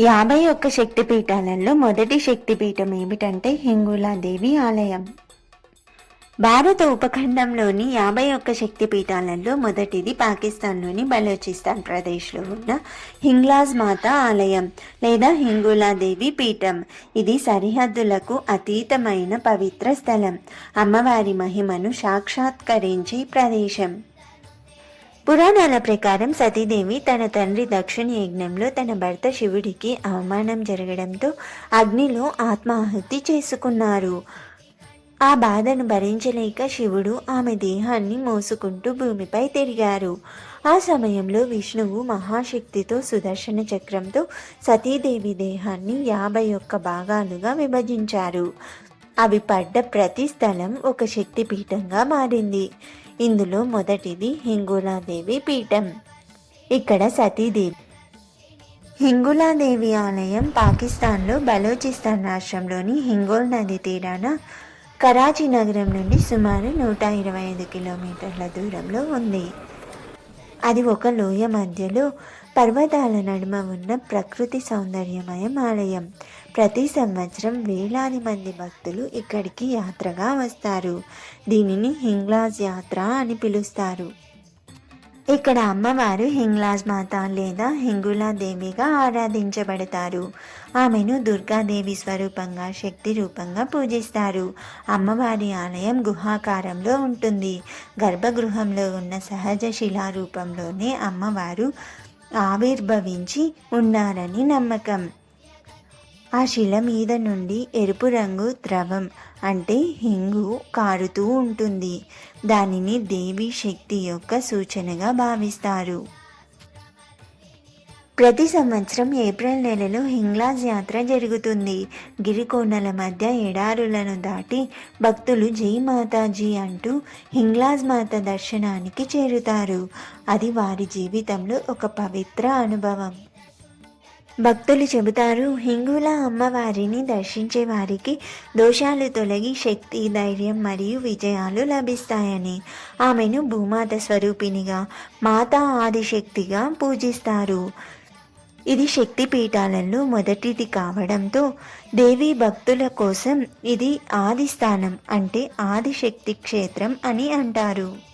యాభై ఒక్క శక్తిపీఠాలలో మొదటి శక్తిపీఠం ఏమిటంటే హింగులాదేవి ఆలయం. భారత ఉపఖండంలోని యాభై ఒక్క శక్తిపీఠాలలో మొదటిది పాకిస్తాన్లోని బలోచిస్తాన్ ప్రదేశ్లో ఉన్న హింగ్లాజ్ మాత ఆలయం లేదా హింగులాదేవి పీఠం. ఇది సరిహద్దులకు అతీతమైన పవిత్ర స్థలం. అమ్మవారి మహిమను సాక్షాత్కరించే ప్రదేశం. పురాణాల ప్రకారం సతీదేవి తన తండ్రి దక్షిణ యజ్ఞంలో తన భర్త శివుడికి అవమానం జరగడంతో అగ్నిలో ఆత్మాహుతి చేసుకున్నారు. ఆ బాధను భరించలేక శివుడు ఆమె దేహాన్ని మోసుకుంటూ భూమిపై తిరిగారు. ఆ సమయంలో విష్ణువు మహాశక్తితో సుదర్శన చక్రంతో సతీదేవి దేహాన్ని యాభై ఒక్క భాగాలుగా విభజించారు. అవి పడ్డ ప్రతి స్థలం ఒక శక్తిపీఠంగా మారింది. ఇందులో మొదటిది హింగులాదేవి పీఠం. ఇక్కడ సతీదేవి హింగులాదేవి ఆలయం పాకిస్తాన్లో బలోచిస్తాన్ రాష్ట్రంలోని హింగోల్ నది తీరాన కరాచీ నగరం నుండి సుమారు నూట ఇరవై ఐదు కిలోమీటర్ల దూరంలో ఉంది. అది ఒక లోయ మధ్యలో పర్వతాల నడుమ ఉన్న ప్రకృతి సౌందర్యమయం ఆలయం. ప్రతి సంవత్సరం వేలాది మంది భక్తులు ఇక్కడికి యాత్రగా వస్తారు. దీనిని హింగ్లాజ్ యాత్ర అని పిలుస్తారు. ఇక్కడ అమ్మవారు హింగ్లాజ్ మాత లేదా హింగులా దేవిగా ఆరాధించబడతారు. ఆమెను దుర్గాదేవి స్వరూపంగా శక్తి రూపంగా పూజిస్తారు. అమ్మవారి ఆలయం గుహాకారంలో ఉంటుంది. గర్భగృహంలో ఉన్న సహజ శిలా రూపంలోనే అమ్మవారు ఆవిర్భవించి ఉన్నారని నమ్మకం. ఆ శిల మీద నుండి ఎరుపు రంగు ద్రవం అంటే హింగు కారుతూ ఉంటుంది. దానిని దేవి శక్తి యొక్క సూచనగా భావిస్తారు. ప్రతి సంవత్సరం ఏప్రిల్ నెలలో హింగ్లాజ్ యాత్ర జరుగుతుంది. గిరికోణల మధ్య ఎడారులను దాటి భక్తులు జై మాతాజీ అంటూ హింగ్లాజ్ మాత దర్శనానికి చేరుతారు. అది వారి జీవితంలో ఒక పవిత్ర అనుభవం. భక్తులు చెబుతారు హింగుల అమ్మవారిని దర్శించే వారికి దోషాలు తొలగి శక్తి ధైర్యం మరియు విజయాలు లభిస్తాయని ఆమెను భూమాత స్వరూపిణిగా మాతా ఆదిశక్తిగా పూజిస్తారు. ఇది శక్తి పీఠాలలో మొదటిది కావడంతో దేవి భక్తుల కోసం ఇది ఆది స్థానం అంటే ఆదిశక్తి క్షేత్రం అని అంటారు.